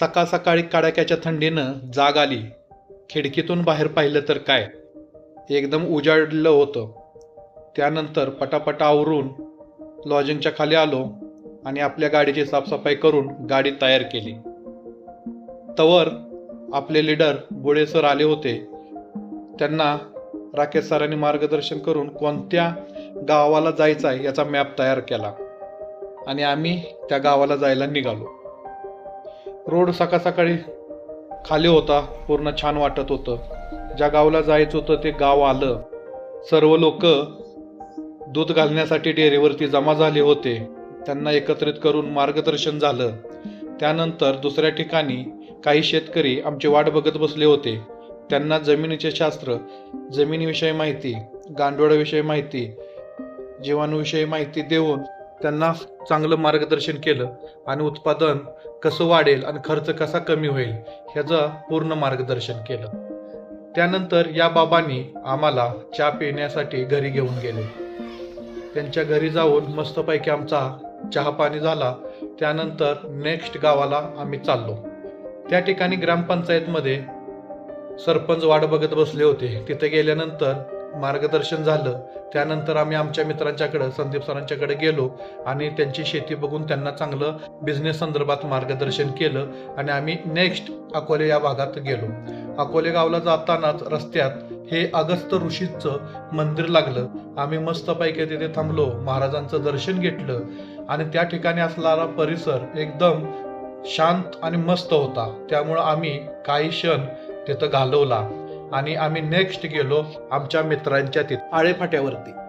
सकाळ सकाळी कडाक्याच्या थंडीनं जाग आली. खिडकीतून बाहेर पाहिलं तर काय? एकदम उजाडलं होतं. त्यानंतर पटापटा आवरून लॉजिंगच्या खाली आलो आणि आपल्या गाडीची साफसफाई करून गाडी तयार केली. तवर आपले लीडर बुळे सर आले होते. त्यांना राकेश सरांनी मार्गदर्शन करून कोणत्या गावाला जायचं आहे याचा मॅप तयार केला. आणि आम्ही त्या गावाला जायला निघालो. रोड सकाळ सकाळी खाली होता पूर्ण छान वाटत होतं. ज्या गावाला जायचं होतं ते गाव आलं. सर्व लोक दूध घालण्यासाठी डेअरीवरती जमा झाले होते. त्यांना एकत्रित करून मार्गदर्शन झालं. त्यानंतर दुसऱ्या ठिकाणी काही शेतकरी आमची वाट बघत बसले होते. त्यांना जमिनीचे शास्त्र जमिनीविषयी माहिती गांडोळाविषयी माहिती जीवाणूविषयी माहिती देऊन त्यांना चांगलं मार्गदर्शन केलं आणि उत्पादन कसं वाढेल आणि खर्च कसा कमी होईल ह्याचं पूर्ण मार्गदर्शन केलं. त्यानंतर या बाबांनी आम्हाला चहा पिण्यासाठी घरी घेऊन गेले. त्यांच्या घरी जाऊन मस्तपैकी आमचा चहा पाणी झाला. त्यानंतर नेक्स्ट गावाला आम्ही चाललो. त्या ठिकाणी ग्रामपंचायतमध्ये सरपंच वाट बघत बसले होते. तिथे गेल्यानंतर मार्गदर्शन झालं. त्यानंतर आम्ही आमच्या मित्रांच्याकडं संदीप सरांच्याकडे गेलो आणि त्यांची शेती बघून त्यांना चांगलं बिझनेस संदर्भात मार्गदर्शन केलं आणि आम्ही नेक्स्ट अकोले या भागात गेलो. अकोले गावला जातानाच रस्त्यात हे अगस्त ऋषीचं मंदिर लागलं. आम्ही मस्तपैकी तिथे थांबलो महाराजांचं दर्शन घेतलं आणि त्या ठिकाणी असणारा परिसर एकदम शांत आणि मस्त होता. त्यामुळं आम्ही काही क्षण तिथं घालवला. आणि आम्ही नेक्स्ट गेलो आमच्या मित्रांच्या तिथे आळेफाट्यावरती.